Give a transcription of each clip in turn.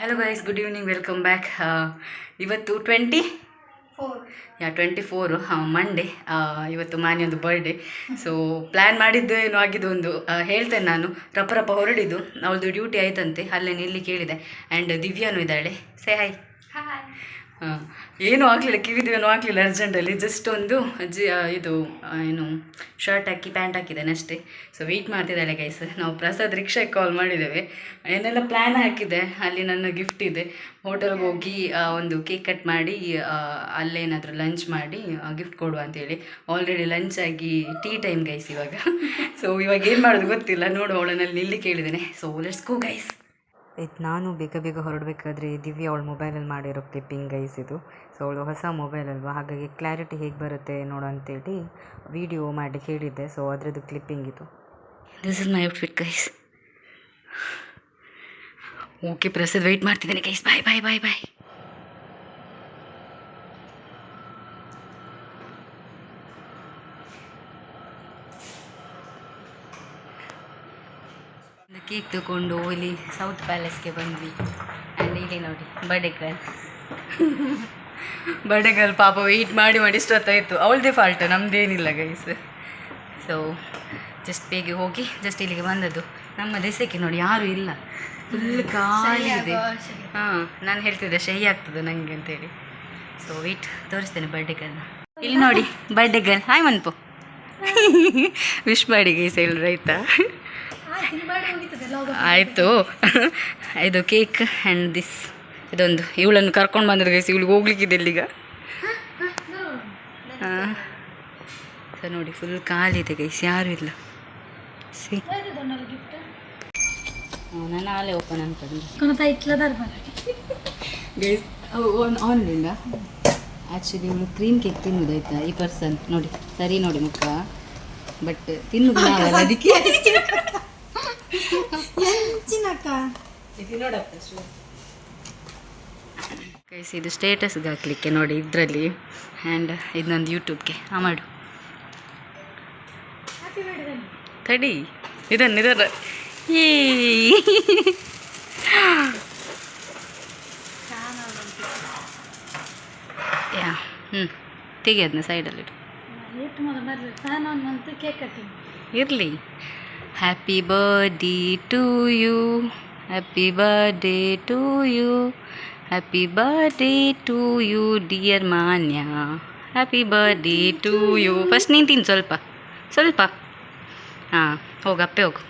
Hello guys good evening welcome back ಇವತ್ತು twenty ಯಾ twenty four Monday ಇವತ್ತು ಮಾನ್ಯೊಂದು ಬರ್ಡೇ ಸೊ ಪ್ಲ್ಯಾನ್ ಮಾಡಿದ್ದು ಏನು ಆಗಿದ್ದು ಒಂದು ಹೇಳ್ತೇನೆ ನಾನು. ರಪ್ಪ ರಪ್ಪ ಹೊರಡಿದ್ದು. ಅವಳದು ಡ್ಯೂಟಿ ಆಯ್ತಂತೆ ಅಲ್ಲೇ ನಿಲ್ಲಿ ಕೇಳಿದೆ. ಆ್ಯಂಡ್ ದಿವ್ಯಾನು ಇದ್ದಾಳೆ. ಸೇ ಹಾಯ್ ಹಾಂ ಏನೂ ಆಗಲಿಲ್ಲ, ಕಿವಿದೇನು ಆಗಲಿಲ್ಲ ಅರ್ಜೆಂಟಲ್ಲಿ ಜಸ್ಟ್ ಒಂದು ಜಿ ಇದು ಏನು ಶರ್ಟ್ ಹಾಕಿ ಪ್ಯಾಂಟ್ ಹಾಕಿದ್ದೇನೆ ಅಷ್ಟೇ. ಸೊ ವೆಯ್ಟ್ ಮಾಡ್ತಿದ್ದಾಳೆ ಗೈಸ್ ನಾವು ಪ್ರಸಾದ್ ರಿಕ್ಷಾಗೆ ಕಾಲ್ ಮಾಡಿದ್ದೇವೆ. ಏನೆಲ್ಲ ಪ್ಲ್ಯಾನ್ ಹಾಕಿದೆ ಅಲ್ಲಿ ನನ್ನ ಗಿಫ್ಟ್ ಇದೆ. ಹೋಟೆಲ್ಗೆ ಹೋಗಿ ಒಂದು ಕೇಕ್ ಕಟ್ ಮಾಡಿ ಅಲ್ಲೇನಾದರೂ ಲಂಚ್ ಮಾಡಿ ಗಿಫ್ಟ್ ಕೊಡುವ ಅಂತೇಳಿ. ಆಲ್ರೆಡಿ ಲಂಚ್ ಆಗಿ ಟೀ ಟೈಮ್ ಗೈಸ್ ಇವಾಗ. ಸೊ ಇವಾಗ ಏನು ಮಾಡೋದು ಗೊತ್ತಿಲ್ಲ. ನೋಡು ಅವಳನ್ನಲ್ಲಿ ನಿಲ್ಲಿ ಕೇಳಿದ್ದೇನೆ. ಸೊ ಲೆಟ್ಸ್ ಗೋ ಗೈಸ್ ಇದು ನಾನು ಬೇಗ ಬೇಗ ಹೊರಡಬೇಕಾದ್ರೆ ದಿವ್ಯ ಅವ್ಳ ಮೊಬೈಲಲ್ಲಿ ಮಾಡಿರೋ ಕ್ಲಿಪ್ಪಿಂಗ್ ಗೈಸ್ ಇದು. ಸೊ ಅವಳು ಹೊಸ ಮೊಬೈಲ್ ಅಲ್ವಾ ಹಾಗಾಗಿ ಕ್ಲಾರಿಟಿ ಹೇಗೆ ಬರುತ್ತೆ ನೋಡು ಅಂತೇಳಿ ವಿಡಿಯೋ ಮಾಡಿ ಹೇಳಿದ್ದೆ ಸೊ ಅದರದ್ದು ಕ್ಲಿಪ್ಪಿಂಗ್ ಇದು. This is my outfit guys okay Prasad wait ಮಾಡ್ತಿದ್ದೇನೆ guys bye bye bye bye cake ತಗೊಂಡು ಇಲ್ಲಿ ಸೌತ್ ಪ್ಯಾಲೇಸ್ಗೆ ಬಂದ್ವಿ. ಆ್ಯಂಡ್ ಇಲ್ಲಿ ನೋಡಿ ಬರ್ಡೇ ಗರ್ಲ್ ಬರ್ಡೇ ಗರ್ಲ್ ಪಾಪ ವೆಯ್ಟ್ ಮಾಡಿ ಮಾಡಿ ಇಷ್ಟೊತ್ತಾಯಿತು ಅವಳದೇ ಫಾಲ್ಟ್ ನಮ್ಮದೇನಿಲ್ಲ ಗೈಸ್ ಸೊ ಜಸ್ಟ್ ಬೇಗ ಹೋಗಿ ಜಸ್ಟ್ ಇಲ್ಲಿಗೆ ಬಂದದ್ದು. ನಮ್ಮ ದೇಶಕ್ಕೆ ನೋಡಿ ಯಾರೂ ಇಲ್ಲ. ಫುಲ್ ಖಾಲಿ ಇದೆ. ಹಾಂ ನಾನು ಹೇಳ್ತಿದ್ದೆ ಶೈ ಆಗ್ತದೆ ನನಗೆ ಅಂತೇಳಿ ಸೊ ವೆಯ್ಟ್ ತೋರಿಸ್ತೇನೆ ಬರ್ಡೇ ಗರ್ಲ್ನ ಇಲ್ಲಿ ನೋಡಿ ಬರ್ಡೇ ಗರ್ಲ್ ಹಾಯ್ ಮನ್ಪು. ವಿಶ್ ಮಾಡಿ ಗೈಸ್ ಹೇಳಿದ್ರು ಆಯ್ತಾ? ಆಯಿತು. ಇದು ಕೇಕ್ ಆ್ಯಂಡ್ ದಿಸ್ ಇದೊಂದು. ಇವಳನ್ನು ಕರ್ಕೊಂಡು ಬಂದದ ಗೈಸ್ ಇವಳಿಗೆ ಹೋಗ್ಲಿಕ್ಕಿದೆ ಇಲ್ಲಿಗ. ಹಾಂ. ನೋಡಿ ಫುಲ್ ಕಾಲಿದೆ ಗೈಸ್ ಯಾರೂ ಇಲ್ಲ. ಸಿ ನಾನು ಆಲೆ ಓಪನ್ ಅನ್ಕೊಂಡು ಗೈಸ್ ಆ್ಯಕ್ಚುಲಿ ಇವಳು ಕ್ರೀಮ್ ಕೇಕ್ ತಿನ್ನೋದಾಯ್ತಾ ಈ ಪರ್ಸನ್ ನೋಡಿ ಸರಿ ನೋಡಿ ಮುಖ. ಬಟ್ ತಿನ್ನೋದು ಅದಕ್ಕೆ. ಚಿನ್ನಕ್ಕ ಗೈಸ್ ಇದು ಸ್ಟೇಟಸ್ಗೆ ಹಾಕ್ಲಿಕ್ಕೆ ನೋಡಿ ಇದರಲ್ಲಿ. ಆ್ಯಂಡ್ ಇದು ನಂದು ಯೂಟ್ಯೂಬ್ಗೆ ಆ ಮಾಡು. ತಡಿ. ಇದನ್ನು ಇದರ ಈ ಯಾ ಹ್ಞೂ ತೆಗಿ ಅದನ್ನ ಸೈಡಲ್ಲಿ ಎಷ್ಟು ಮೊದಲು ಬರ್ರಿ ಫ್ಯಾನ್ ಆನ್ ಅಂತ ಕೇಕ್ ಕಟ್ಟಿಂಗ್ ಇರಲಿ. Happy birthday to you happy birthday to you happy birthday to you dear Manya happy birthday to you first ನಿಂತೀನಿ ಸ್ವಲ್ಪ. ಸ್ವಲ್ಪ. ಹಾಂ ಹೋಗು ಅಪ್ಪೆ ಹೋಗು.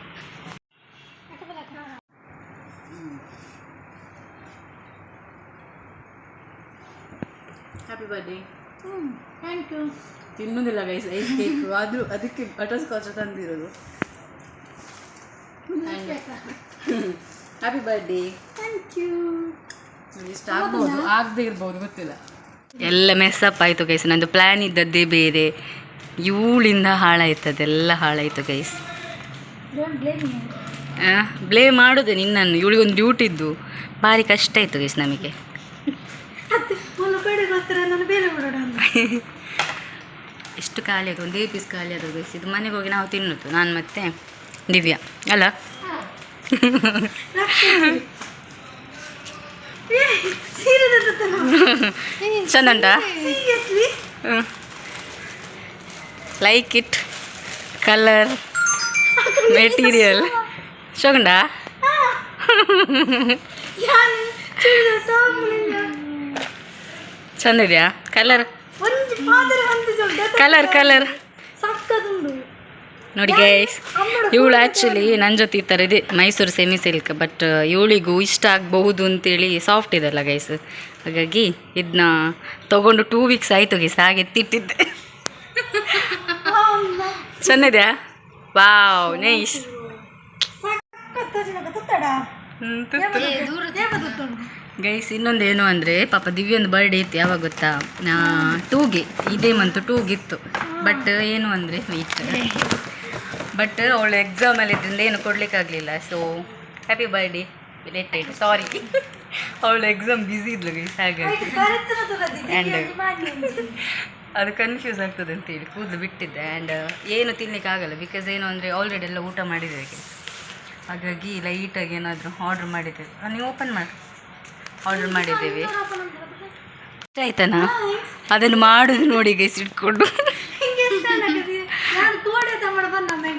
ಹ್ಯಾಪಿ ಬರ್ಡೇ ಹ್ಞೂ ಥ್ಯಾಂಕ್ ಯು ತಿನ್ನೋದಿಲ್ಲ ಗೈಸ್ ಐಸ್ ಕೇಕು ಆದರೂ ಅದಕ್ಕೆ ಬಟರ್ ಸ್ಕಾಚ್ ತಂದಿರೋದು. ಹ್ಯಾಪಿ ಬರ್ಡೇ ಥ್ಯಾಂಕ್ ಯು ಇಷ್ಟ ಆಗ್ಬೋದು. ಆಗದೆ ಇರ್ಬೋದು ಗೊತ್ತಿಲ್ಲ. ಎಲ್ಲ ಮೆಸ್ಸಪ್ ಆಯಿತು ಗೈಸ್ ನಂದು ಪ್ಲ್ಯಾನ್ ಇದ್ದದ್ದೇ ಬೇರೆ. ಇವಳಿಂದ ಹಾಳಾಯ್ತದೆಲ್ಲ ಹಾಳಾಯಿತು ಗೈಸ್ ಬ್ಲೇ ಮಾಡೋದೆ ನಿನ್ನನ್ನು. ಇವಳಿಗೊಂದು ಡ್ಯೂಟಿ ಇದ್ದು. ಭಾರಿ ಕಷ್ಟ ಆಯಿತು ಗೈಸ್ ನಮಗೆ. ಎಷ್ಟು ಖಾಲಿ ಆಯಿತು ಒಂದೇ ಪೀಸ್ ಖಾಲಿ ಆದವು ಗೈಸ್ ಇದು ಮನೆಗೆ ಹೋಗಿ ನಾವು ತಿನ್ನೋದು. ನಾನು ಮತ್ತೆ ದಿವ್ಯಾ ಅಲ್ಲ ಸೀರೆ ತಂದತ್ತಲ್ಲ ಚಂದ ಉಂಟಾ seriously like it colour material ಶೋಗಂಡ ಯಾರು ಚೂಡಿದ ತಾಂಬೂಲಿಂದ ಚಂದ ಇದೆಯಾ ಕಲರ್ ಒಂದು ಫಾದರ್ ಒಂದು ದೊಡ್ಡ ಕಲರ್ ಕಲರ್ ಸಕ್ಕದುಂಡು ನೋಡಿ ಗೈಸ್ ಇವಳು ಆ್ಯಕ್ಚುಲಿ ನನ್ನ ಜೊತೆ ಈ ಥರ ಇದೆ ಮೈಸೂರು ಸೆಮಿ ಸಿಲ್ಕ್ ಬಟ್ ಇವಳಿಗೂ ಇಷ್ಟ ಆಗಬಹುದು ಅಂತೇಳಿ ಸಾಫ್ಟ್ ಇದೆಲ್ಲ ಗೈಸ್ ಹಾಗಾಗಿ ಇದನ್ನ ತೊಗೊಂಡು ಟೂ ವೀಕ್ಸ್ ಆಯಿತು ಗೈಸ್ ಹಾಗೆ ಎತ್ತಿಟ್ಟಿದ್ದೆ ಚೆಂದಿದೆಯಾ ವಾವ್ ನೈಸ್ ಗೈಸ್ ಇನ್ನೊಂದು ಏನು ಅಂದರೆ ಪಾಪ ದಿವ್ಯಂದು ಬರ್ಡೇ ಇತ್ತು ಯಾವಾಗ ಗೊತ್ತಾ? ಟೂಗೆ ಇದೇ ಮಂತು ಟೂಗಿತ್ತು ಬಟ್ ಏನು ಅಂದರೆ ವೀಟ್ ಬಟ್ ಅವಳು ಎಕ್ಸಾಮಲ್ಲಿ ಇದ್ರಿಂದ ಏನು ಕೊಡಲಿಕ್ಕಾಗಲಿಲ್ಲ so happy birthday related sorry ಅವಳು ಎಕ್ಸಾಮ್ ಬ್ಯುಸಿ ಇದ್ಲು ಗೈಸ್ ಹಾಗಾಗಿ. ಆ್ಯಂಡ್ ಅದು ಕನ್ಫ್ಯೂಸ್ ಆಗ್ತದೆ ಅಂತೇಳಿ ಕೂದಲು ಬಿಟ್ಟಿದ್ದೆ. ಆ್ಯಂಡ್ ಏನು ತಿನ್ನಲಿಕ್ಕಾಗಲ್ಲ ಬಿಕಾಸ್ ಏನು ಅಂದರೆ ಆಲ್ರೆಡಿ ಎಲ್ಲ ಊಟ ಮಾಡಿದ್ದೇವೆ ಹಾಗಾಗಿ ಲೈಟಾಗಿ ಏನಾದರೂ ಆರ್ಡ್ರ್ ಮಾಡಿದ್ದೇವೆ ನೀವು ಓಪನ್ ಮಾಡಿ. ಆರ್ಡ್ರ್ ಮಾಡಿದ್ದೇವೆ. ಆಯ್ತಾನ ಅದನ್ನು ಮಾಡೋದು ನೋಡಿ ಗೈಸ್ ಇಟ್ಕೊಂಡು ಹಿಂಗೆ ಇಷ್ಟ ನನಗೆ. ನಾನು ತೋಡೆ ತಗೊಂಡು ಬಂದ ಬ್ಯಾಂಕ್ ಅಷ್ಟಕ್ಕೆ ನನಗೆ ಸೀರೆ ತಕ್ಕೊಡು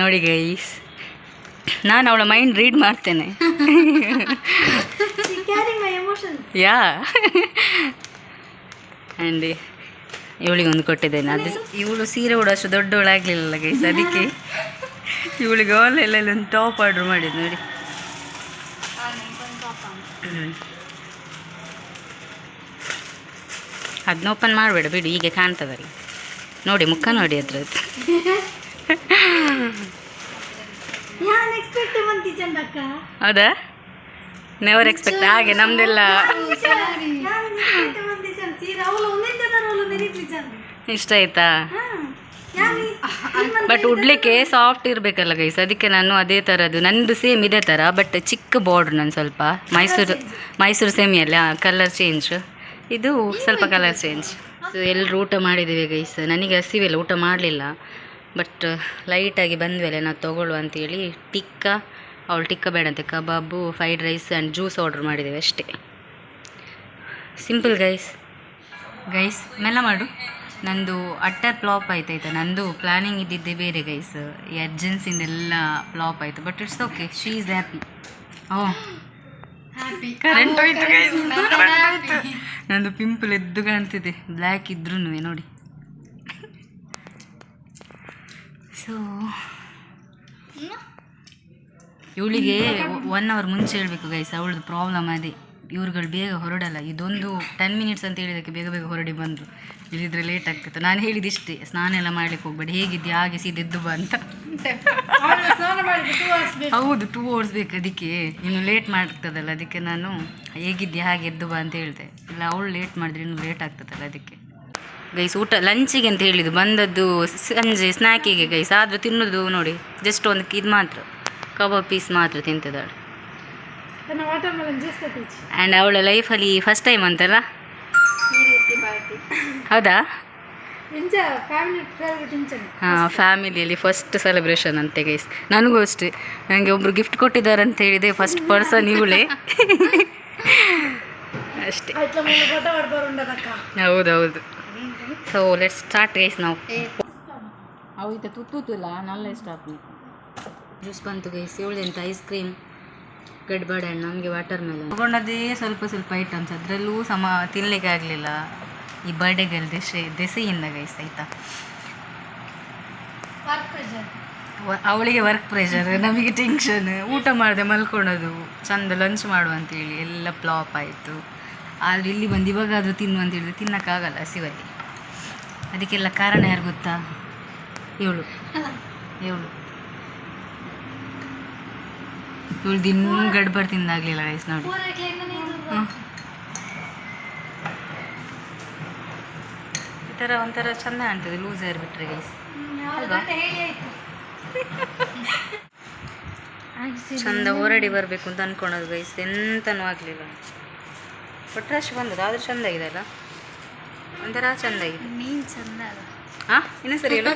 ನೋಡಿ ಗೈಸ್ ನಾನು ಅವಳ ಮೈಂಡ್ ರೀಡ್ ಮಾಡ್ತೇನೆ. ಯಾ ಆ್ಯಂಡ್ ಇವಳಿಗೆ ಒಂದು ಕೊಟ್ಟಿದ್ದೇನೆ ಅದು ಇವಳು ಸೀರೆ ಉಡೋಷ್ಟು ದೊಡ್ಡವಳಾಗಲಿಲ್ಲ ಗೈಸ್ ಅದಕ್ಕೆ ಇವಳಿಗೆ ಆನ್ಲೈನಲ್ಲಿ ಒಂದು ಟಾಪ್ ಆರ್ಡ್ರ್ ಮಾಡಿದ್ದು ನೋಡಿ. ಅದನ್ನ ಓಪನ್ ಮಾಡಬೇಡ ಬಿಡಿ ಹೀಗೆ ಕಾಣ್ತದಲ್ಲ ನೋಡಿ ಮುಖ ನೋಡಿ ಅದ್ರದ್ದು. ಹೌದಾ? ನೆವರ್ ಎಕ್ಸ್ಪೆಕ್ಟ್ ಹಾಗೆ ನಮ್ದೆಲ್ಲ. ಇಷ್ಟ ಆಯ್ತಾ? ಬಟ್ ಉಡ್ಲಿಕ್ಕೆ ಸಾಫ್ಟ್ ಇರಬೇಕಲ್ಲ ಗೈಸ್ ಅದಕ್ಕೆ ನಾನು ಅದೇ ಥರದ್ದು ನಂದು ಸೇಮ್ ಇದೇ ಥರ ಬಟ್ ಚಿಕ್ಕ ಬಾರ್ಡ್ರ್ ನಾನು ಸ್ವಲ್ಪ. ಮೈಸೂರು ಮೈಸೂರು ಸೇಮಿಯಲ್ಲಿ ಕಲರ್ ಚೇಂಜ್ ಇದು ಸ್ವಲ್ಪ ಕಲರ್ ಚೇಂಜ್ ಸೊ ಎಲ್ಲರೂ ಊಟ ಮಾಡಿದ್ದೀವಿ ಗೈಸ್ ನನಗೆ ಹಸಿವಿಲ್ಲ ಊಟ ಮಾಡಲಿಲ್ಲ. ಬಟ್ ಲೈಟಾಗಿ ಬಂದ್ಮೇಲೆ ನಾವು ತೊಗೊಳ್ಳುವ ಅಂತೇಳಿ ಟಿಕ್ಕ ಅವಳು ಟಿಕ್ಕ ಬೇಡ ಅಂತೆ. ಕಬಾಬು fried rice and juice order ಮಾಡಿದ್ದೇವೆ ಅಷ್ಟೇ. ಸಿಂಪಲ್ ಗೈಸ್ ಗೈಸ್ ಮೆಲ್ಲ ಮಾಡು. ನಂದು ಅಟ್ಟರ್ ಫ್ಲಾಪ್ ಆಯ್ತಾಯ್ತಾ? ನಂದು ಪ್ಲಾನಿಂಗ್ ಇದ್ದಿದ್ದೆ ಬೇರೆ ಗೈಸ್ ಈ ಅರ್ಜೆನ್ಸಿಂದೆಲ್ಲ ಫ್ಲಾಪ್ ಆಯಿತು. But it's okay she is happy oh current ಹೋಯ್ತು ನಂದು ಪಿಂಪಲ್ ಎದ್ದು ಕಾಣ್ತಿದೆ ಬ್ಲ್ಯಾಕ್ ಇದ್ರೂ ನೋಡಿ. ಸೊ ಇವಳಿಗೆ ಒನ್ ಅವರ್ ಮುಂಚೆ ಹೇಳಬೇಕು ಗೈಸ್ ಅವಳದು ಪ್ರಾಬ್ಲಮ್ ಅದೇ. ಇವ್ರುಗಳು ಬೇಗ ಹೊರಡಲ್ಲ. ಇದೊಂದು ಟೆನ್ ಮಿನಿಟ್ಸ್ ಅಂತ ಹೇಳಿದಕ್ಕೆ ಬೇಗ ಬೇಗ ಹೊರಡಿ ಬಂದರು. ಇಲ್ಲಿದ್ರೆ ಲೇಟ್ ಆಗ್ತಿತ್ತು. ನಾನು ಹೇಳಿದಿಷ್ಟೇ ಸ್ನಾನ ಎಲ್ಲ ಮಾಡ್ಲಿಕ್ಕೆ ಹೋಗ್ಬೇಡಿ. ಹೇಗಿದ್ದೆ ಹಾಗೆ ಸೀದೆದ್ದು ಬಾ ಅಂತ. ಅವರ್ಸ್ ಬೇಕು ಹೌದು ಟೂ ಅವರ್ಸ್ ಬೇಕು ಅದಕ್ಕೆ. ನೀನು ಲೇಟ್ ಮಾಡ್ತದಲ್ಲ ಅದಕ್ಕೆ ನಾನು. ಹೇಗಿದ್ದೆ ಹಾಗೆ ಎದ್ದು ಬಾ ಅಂತ ಹೇಳಿದೆ. ಇಲ್ಲ ಅವಳು ಲೇಟ್ ಮಾಡಿದ್ರೆ ಇನ್ನು ಲೇಟ್ ಆಗ್ತದಲ್ಲ ಅದಕ್ಕೆ. ಗೈಸ್ ಊಟ ಲಂಚಿಗೆ ಅಂತ ಹೇಳಿದ್ದು. ಬಂದದ್ದು ಸಂಜೆ ಸ್ನ್ಯಾಕಿಗೆ ಗೈಸ್ ಆದರೂ ತಿನ್ನೋದು ನೋಡಿ. ಜಸ್ಟ್ ಒಂದು ಇದು ಮಾತ್ರ. ಕಬಾಬ್ ಪೀಸ್ ಮಾತ್ರ ತಿಂತಿದ್ದಾಳೆ. ಆ್ಯಂಡ್ ಅವಳ ಲೈಫಲ್ಲಿ ಫಸ್ಟ್ ಟೈಮ್ ಅಂತಲ್ಲ? ಹೌದಾ? ಫ್ಯಾಮಿಲಿಯಲ್ಲಿ ಫಸ್ಟ್ ಸೆಲೆಬ್ರೇಷನ್ ಅಂತೆ ಗೈಸ್ ನನಗೂ ಅಷ್ಟೇ. ನನಗೆ ಒಬ್ಬರು ಗಿಫ್ಟ್ ಕೊಟ್ಟಿದ್ದಾರೆ ಅಂತ ಹೇಳಿದೆ ಫಸ್ಟ್ ಪರ್ಸನ್ ಇವಳೇ. ಅಷ್ಟೇ. ಹೌದೌದು. ಸೊ ಲೆಟ್ ಸ್ಟಾರ್ಟ್ ಗೈಸ್ ನಾವು ಅವು ಇತ್ತ ತುತ್ತೂತಿಲ್ಲ ನಲ್ಲ ಇಷ್ಟ ಜ್ಯೂಸ್ ಬಂತು ಗೈಸ್ ಇವಳೆಂತ ಐಸ್ ಕ್ರೀಮ್ ಗಡ್ಬಾಡೆ ಹಣ್ಣು ನಮಗೆ ವಾಟರ್ ಮೇಲೆ ತಗೊಂಡದೇ ಸ್ವಲ್ಪ ಸ್ವಲ್ಪ ಐಟಮ್ಸ್ ಅದರಲ್ಲೂ ಸಮ ತಿನ್ನಲಿಕ್ಕೆ ಆಗಲಿಲ್ಲ. ಈ ಬರ್ಡೇಗೆಲ್ಲ ದೆಸೆ ದೆಸೆಯಿಂದ ಗೈಸ್ ಆಯ್ತಾ? ವರ್ಕ್ ಪ್ರೆಷರ್ ಅವಳಿಗೆ ವರ್ಕ್ ಪ್ರೆಷರ್ ನಮಗೆ ಟೆನ್ಷನ್ ಊಟ ಮಾಡದೆ ಮಲ್ಕೊಳ್ಳೋದು ಚಂದ ಲಂಚ್ ಮಾಡುವ ಅಂತೇಳಿ ಎಲ್ಲ ಪ್ಲಾಪ್ ಆಯಿತು. ಆದರೆ ಇಲ್ಲಿ ಬಂದು ಇವಾಗಾದರೂ ತಿನ್ನು ಅಂತ ಹೇಳಿದ್ರೆ ತಿನ್ನೋಕ್ಕಾಗಲ್ಲ ಹಸಿವಲ್ಲಿ ಅದಕ್ಕೆಲ್ಲ ಕಾರಣ ಯಾರು ಗೊತ್ತಾ? ಇವಳು ಇವಳು ಇವಳು ದಿನ ಗಡ್ಬಡ್ ತಿಂದಾಗಲಿಲ್ಲ ರೈಸ್ ನೋಡಿ. ಪೂರೈಕೆ ಹೆಂಗನೇ ಇದು ಹ್ಮ್. ಈ ಥರ ಒಂಥರ ಚಂದ ಕಾಣ್ತದೆ ಲೂಸ್ ಹೇರ್ ಬಿಟ್ಟರೆ ಗೈಸ್ ಚಂದ ಹೋರಾಡಿ ಬರಬೇಕು ಅಂತ ಅನ್ಕೊಳೋದು ಗೈಸ್ ಎಂತನೂ ಆಗಲಿಲ್ಲ. ಬಟ್ ರಶ್ ಬಂದದ? ಆದರೂ ಚಂದ ಇದೆ ಅಲ್ಲ? ಒಂಥರ ಚಂದ ಇದೆ ನೀನ್ ಚಂದ ಹಾಂ ಇನ್ನೊಂದು ಸರಿ ಹೇಳು.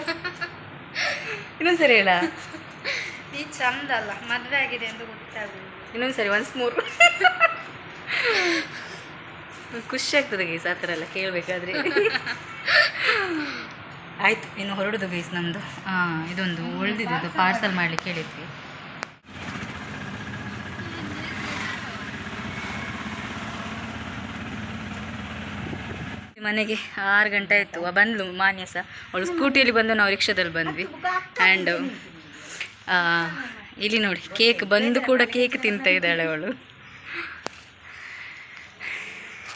ಇನ್ನೂ ಸರಿ ಹೇಳ. ನೀ ಚಂದ ಅಲ್ಲ. ಮದುವೆ ಆಗಿದೆ ಎಂದು ಗೊತ್ತಾಗ ಇನ್ನೊಂದು ಸರಿ ಒನ್ಸ್ ಮೂರು ಖುಷಿ ಆಗ್ತದೆ ಗೈಸ್ ಆ ಥರ ಎಲ್ಲ ಕೇಳಬೇಕಾದ್ರೆ. ಆಯಿತು, ಇನ್ನು ಹೊರಡೋದು ಗೈಸ್ ನಮ್ಮದು ಇದೊಂದು ಉಳಿದಿದ್ದು ಪಾರ್ಸಲ್ ಮಾಡಲಿಕ್ಕೆ ಹೇಳಿದ್ವಿ. ಮನೆಗೆ ಆರು ಗಂಟೆ ಆಯಿತು. ಬಂದ್ಲು ಮಾನ್ಯ ಸಹ. ಅವಳು ಸ್ಕೂಟಿಯಲ್ಲಿ ಬಂದು ನಾವು ರಿಕ್ಷಾದಲ್ಲಿ ಬಂದ್ವಿ. ಆ್ಯಂಡ್ ಇಲ್ಲಿ ನೋಡಿ ಕೇಕ್ ಬಂದು ಕೂಡ ಕೇಕ್ ತಿಂತ ಇದ್ದಾಳೆ ಅವಳು.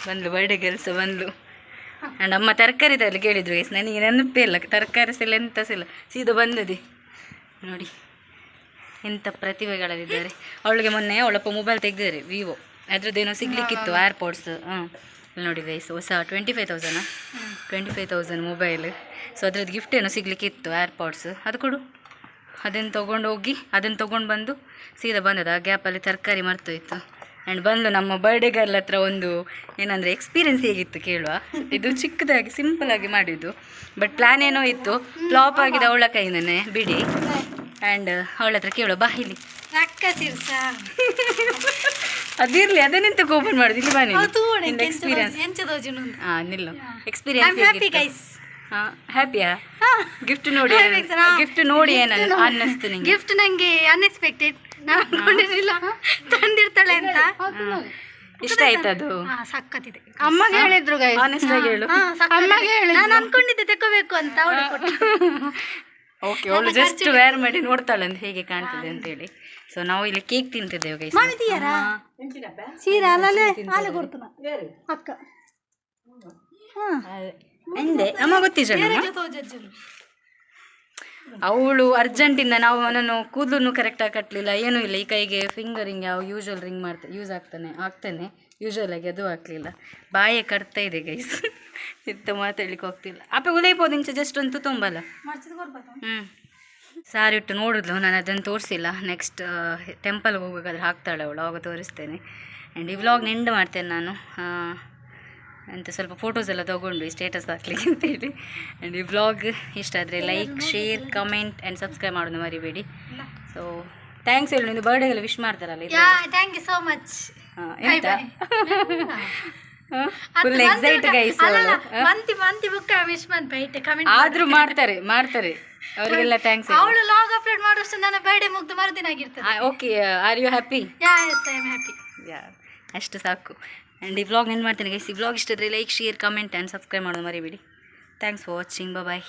ಬಂದ್ಲು ಬರ್ಡೆ ಕೆಲಸ ಬಂದ್ಲು. ಆ್ಯಂಡ್ ಅಮ್ಮ ತರಕಾರಿ ತರಲಿ ಕೇಳಿದ್ರು ಗೈಸ್ ನನಗೆ ನೆನಪೇ ಇಲ್ಲ ತರಕಾರಿ ಸಲ ಎಂತ ಸಿಲ್ಲ ಸೀದಾ ಬಂದದೆ. ನೋಡಿ ಎಂಥ ಪ್ರತಿಭೆಗಳಲ್ಲಿದ್ದಾರೆ. ಅವಳಿಗೆ ಮೊನ್ನೆ ಅವಳಪ್ಪ ಮೊಬೈಲ್ ತೆಗೆದಿದ್ದಾರೆ ವಿವೋ ಅದ್ರದ್ದೇನೋ ಸಿಗ್ಲಿಕ್ಕಿತ್ತು ಏರ್ಪೋರ್ಟ್ಸ್ ಹಾಂ ಇಲ್ಲಿ ನೋಡಿ ಗೈಸ್ ಹೊಸ ಟ್ವೆಂಟಿ ಫೈವ್ ತೌಸಂಡಾ twenty five thousand mobile so ಅದ್ರದ್ದು ಗಿಫ್ಟ್ ಏನೋ ಸಿಗ್ಲಿಕ್ಕಿತ್ತು ಏರ್ಪೋರ್ಟ್ಸ್ ಅದು ಕೊಡು. ಅದನ್ನು ತೊಗೊಂಡು ಹೋಗಿ ಅದನ್ನು ತೊಗೊಂಡು ಬಂದು ಸೀದಾ ಬಂದದ. ಆ ಗ್ಯಾಪಲ್ಲಿ ತರಕಾರಿ ಮರ್ತೋಯ್ತು. ಆ್ಯಂಡ್ ಬಂದು ನಮ್ಮ ಬರ್ಡೇ ಗರ್ಲ್ ಹತ್ರ ಒಂದು ಏನಂದರೆ ಎಕ್ಸ್ಪೀರಿಯನ್ಸ್ ಹೇಗಿತ್ತು ಕೇಳುವ? ಇದು ಚಿಕ್ಕದಾಗಿ ಸಿಂಪಲಾಗಿ ಮಾಡಿದ್ದು. ಬಟ್ ಪ್ಲ್ಯಾನ್ ಏನೋ ಇತ್ತು. ಫ್ಲಾಪ್ ಆಗಿದೆ ಅವಳ ಕೈಯಿಂದನೇ ಬಿಡಿ. ಆ್ಯಂಡ್ ಅವಳ ಹತ್ರ ಕೇಳುವ ಬಾ ಇಲ್ಲಿ. ಅದಿರ್ಲಿ ಅದನ್ನೆಂತ ಓಪನ್ ಮಾಡುದು. ಇಲ್ಲಿ ಬನ್ನಿ ಎಕ್ಸ್ಪೀರಿಯನ್ಸ್ ಹಾ. ನಿಲ್ಲು ಎಕ್ಸ್ಪೀರಿಯನ್ಸ್ ಗೈಸ್ ಹ್ಯಾಪಿಯಾ ಗಿಫ್ಟ್ ನೋಡಿ ಗಿಫ್ಟ್ ನೋಡಿ ಏನ ಅನ್ನಿಸ್ತು ನಿಂಗೆ. ಗಿಫ್ಟ್ ನಂಗೆ ಅನ್ಎಕ್ಸ್ಪೆಕ್ಟೆಡ್ ನಾನು ಅನ್ಕೊಂಡಿರ್ಲಿಲ್ಲ ತಂದಿರ್ತಾಳೆ. ಇಷ್ಟ ಆಯ್ತು ಅದು? ಸಕ್ಕತ್ತಿದೆ ಅಮ್ಮಗೆ ಹೇಳಿದ್ರು ಗೈಸ್ ಆನೆಸ್ಟ್ ಆಗಿ ಹೇಳು. ಅಮ್ಮಗೆ ಹೇಳಿದ್ರು. ನಾನು ಅನ್ಕೊಂಡಿದ್ದೆ ತಕೋಬೇಕು ಅಂತ ಅವಳು ಓಕೆ ಅವಳು ಜಸ್ಟ್ ವೇರ್ ಮಾಡಿ ನೋಡ್ತಾಳೆ ಅಂತ ಹೇಗೆ ಕಾಣ್ತದೆ ಅಂತ ಹೇಳಿ ಸೊ ನಾವು ಇಲ್ಲಿ ಕೇಕ್ ತಿಂತಿದ್ದೇವೆ ಗೈಸ್ ಮಾಮಿತಿಯಾರಾ ಸೀರೆ ಅಲ್ಲೇ ಹಾಲು ಕೊಡ್ತಾನ ಅಕ್ಕ. ಅಂದೆ ಅಮ್ಮ ಗೊತ್ತಿಲ್ಲ ಅವಳು ಅರ್ಜೆಂಟಿಂದ ನಾವು ಅವನನ್ನು ಕೂದಲು ಕರೆಕ್ಟಾಗಿ ಕಟ್ಟಲಿಲ್ಲ ಏನೂ ಇಲ್ಲ. ಈ ಕೈಗೆ ಫಿಂಗರಿಂಗ್ ಯಾವ ಯೂಶ್ವಲ್ ರಿಂಗ್ ಮಾಡ್ತಾ ಯೂಸ್ ಆಗ್ತಾನೆ ಆಗ್ತಾನೆ. ಯೂಶ್ವಲಾಗಿ ಆಗಿ ಅದು ಹಾಕ್ಲಿಲ್ಲ. ಬಾಯೇ ಕಟ್ತಾ ಇದೆ ಗೈಸ್ ಇತ್ತ ಮಾತಾಡ್ಲಿಕ್ಕೆ ಹೋಗ್ತಿಲ್ಲ. ಅಪ್ಪ ಉದಯಪೋದು ನಿಂಚೆ ಜಸ್ಟ್ ಒಂದು ತುಂಬಲ್ಲ. ಹ್ಞೂ ಸಾರಿ ಇಟ್ಟು ನೋಡಿದ್ಲು ನಾನು ಅದನ್ನು ತೋರಿಸಿಲ್ಲ. ನೆಕ್ಸ್ಟ್ ಟೆಂಪಲ್ಗೆ ಹೋಗ್ಬೇಕಾದ್ರೆ ಹಾಕ್ತಾಳೆ ಅವಳು ಆವಾಗ ತೋರಿಸ್ತೇನೆ. ಆ್ಯಂಡ್ ಈ ವ್ಲಾಗ್ನ ಎಂಡ್ ಮಾಡ್ತೇನೆ ನಾನು. ಅಂತ ಸ್ವಲ್ಪ ಫೋಟೋಸ್ ಎಲ್ಲ ತೊಗೊಂಡು ಸ್ಟೇಟಸ್ ಹಾಕ್ಲಿಕ್ಕೆ ಅಂತೇಳಿ ಆ್ಯಂಡ್ ಈ ವ್ಲಾಗ್ ಇಷ್ಟ ಆದರೆ like share comment and subscribe ಮಾಡೋದು ಮರಿಬೇಡಿ. ಸೊ ಥ್ಯಾಂಕ್ಸ್ ಹೇಳಿ ನಿಂದು ಬರ್ಡೇಗೆಲ್ಲ ವಿಶ್ ಮಾಡ್ತಾರಲ್ಲ ಥ್ಯಾಂಕ್ ಯು ಸೋ ಮಚ್ ಎಂತ? ಫುಲ್ ಎಕ್ಸೈಟ್ ಗೈಸ್ ಮಂತಿ ಮಂತಿ ಬುಕ್ ವಿಶ್ ಮಾಡ್ಬೇಟೆ ಕಮೆಂಟ್ ಆದ್ರೂ ಮಾಡ್ತಾರೆ ಮಾಡ್ತಾರೆ. ಅವರಿಗೆಲ್ಲ ಥ್ಯಾಂಕ್ಸ್ ಅವಳು ಲಾಗ್ ಅಪ್ಲೋಡ್ ಮಾಡುವಷ್ಟು ನನ್ನ ಬರ್ಡೇ ಮುಗ್ದು ಮರುದಿನ ಆಗಿರ್ತದೆ. Okay are you happy yeah yes I am happy yeah ಅಷ್ಟು ಸಾಕು. ಆ್ಯಂಡ್ ಈ ವ್ಲಾಗ್ ಏನು ಮಾಡ್ತೀನಿ ಗೈಸ್ ಈ ವ್ಲಾಗ್ ಇಷ್ಟ like share comment and subscribe ಮಾಡೋದು ಮರಿಬೇಡಿ. Thanks for watching bye